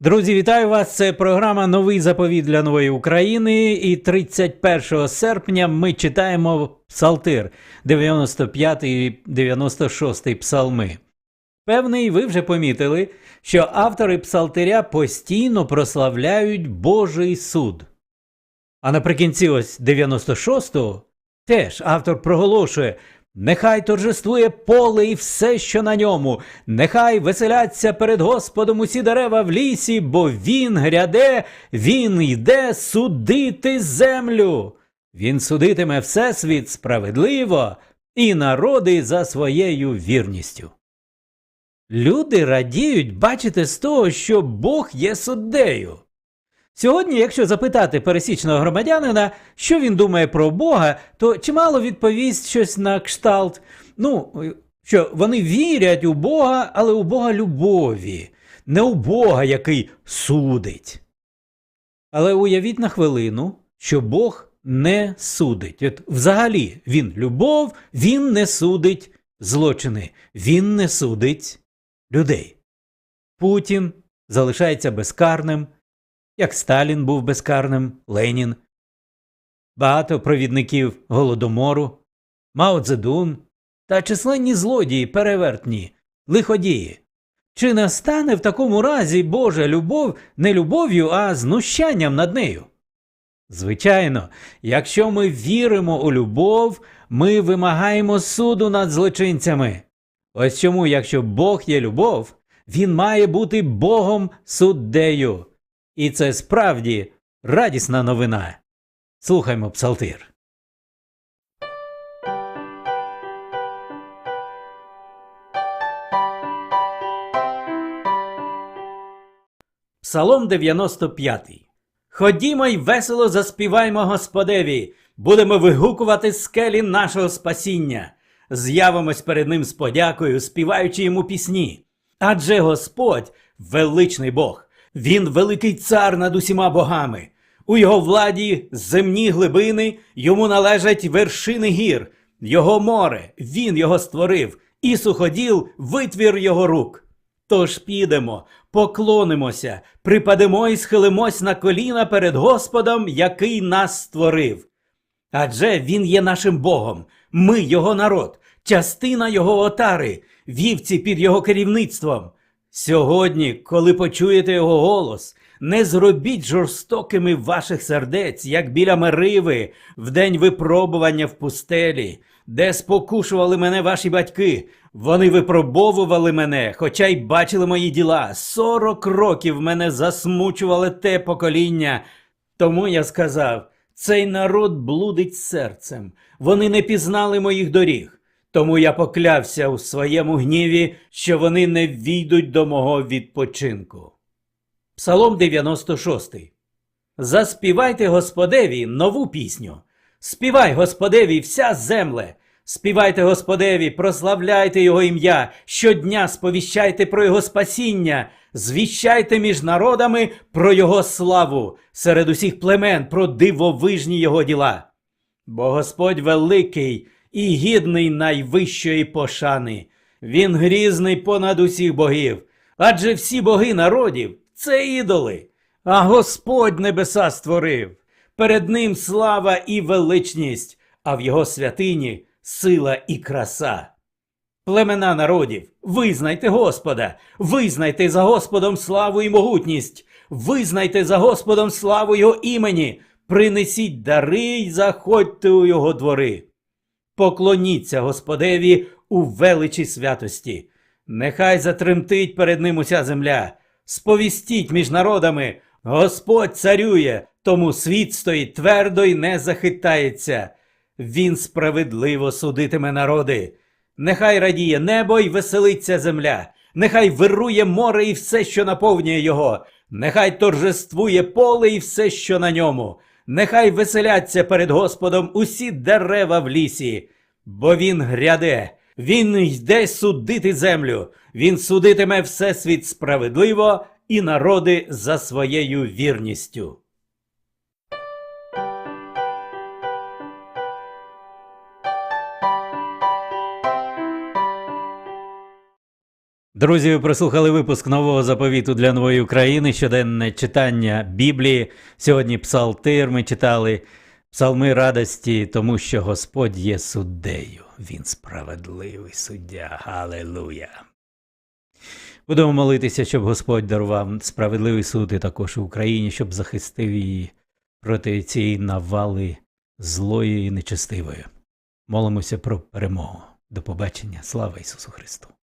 Друзі, вітаю вас! Це програма Новий заповіт для нової України. І 31 серпня ми читаємо Псалтир 95 і 96 псалми. Певний, ви вже помітили, що автори псалтиря постійно прославляють Божий суд. А наприкінці ось 96-го теж автор проголошує Нехай торжествує поле і все, що на ньому, нехай веселяться перед Господом усі дерева в лісі, бо він гряде, він йде судити землю. Він судитиме всесвіт справедливо і народи за своєю вірністю. Люди радіють бачити з того, що Бог є суддею. Сьогодні, якщо запитати пересічного громадянина, що він думає про Бога, то чимало відповість щось на кшталт. Ну, що вони вірять у Бога, але у Бога любові, не у Бога, який судить. Але уявіть на хвилину, що Бог не судить. От взагалі він любов, він не судить злочини, він не судить людей. Путін залишається безкарним як Сталін був безкарним, Ленін, багато провідників Голодомору, Мао Цзедун та численні злодії перевертні, лиходії. Чи не стане в такому разі Божа любов не любов'ю, а знущанням над нею? Звичайно, якщо ми віримо у любов, ми вимагаємо суду над злочинцями. Ось чому, якщо Бог є любов, він має бути Богом суддею. І це справді радісна новина. Слухаймо псалтир. Псалом 95. Ходімо й весело заспіваймо Господеві, будемо вигукувати скелі нашого спасіння, з'явимось перед ним з подякою, співаючи йому пісні. Адже Господь величний Бог. Він великий цар над усіма богами. У його владі земні глибини, йому належать вершини гір, його море, він його створив, і суходіл витвір його рук. Тож підемо, поклонимося, припадемо і схилимось на коліна перед Господом, який нас створив. Адже він є нашим Богом, ми його народ, частина його отари, вівці під його керівництвом. Сьогодні, коли почуєте його голос, не зробіть жорстокими ваших сердець, як біля Мериви, в день випробування в пустелі, де спокушували мене ваші батьки. Вони випробовували мене, хоча й бачили мої діла. Сорок років мене засмучували те покоління. Тому я сказав: цей народ блудить серцем, вони не пізнали моїх доріг. Тому я поклявся у своєму гніві, що вони не війдуть до мого відпочинку. Псалом 96. Заспівайте Господеві нову пісню. Співай Господеві вся земле. Співайте Господеві, прославляйте Його ім'я, щодня сповіщайте про Його спасіння, звіщайте між народами про Його славу, серед усіх племен про дивовижні Його діла. Бо Господь великий і гідний найвищої пошани. Він грізний понад усіх богів. Адже всі боги народів це ідоли, а Господь небеса створив. Перед ним слава і величність, а в його святині сила і краса. Племена народів, визнайте Господа, визнайте за Господом славу і могутність, визнайте за Господом славу Його імені, принесіть дари й заходьте у його двори. Поклоніться Господеві у величі святості. Нехай затремтить перед ним уся земля. Сповістіть між народами, Господь царює, тому світ стоїть твердо й не захитається. Він справедливо судитиме народи. Нехай радіє небо й веселиться земля, нехай вирує море і все, що наповнює його, нехай торжествує поле і все, що на ньому. Нехай веселяться перед Господом усі дерева в лісі, бо він гряде, він йде судити землю, він судитиме всесвіт справедливо і народи за своєю вірністю. Друзі, ви прослухали випуск нового заповіту для нової України, щоденне читання Біблії. Сьогодні псалтир ми читали псалми радості, тому що Господь є суддею. Він справедливий суддя. Галилуя. Будемо молитися, щоб Господь дарував справедливий суд і також в Україні, щоб захистив її проти цієї навали злої і нечестивої. Молимося про перемогу. До побачення. Слава Ісусу Христу!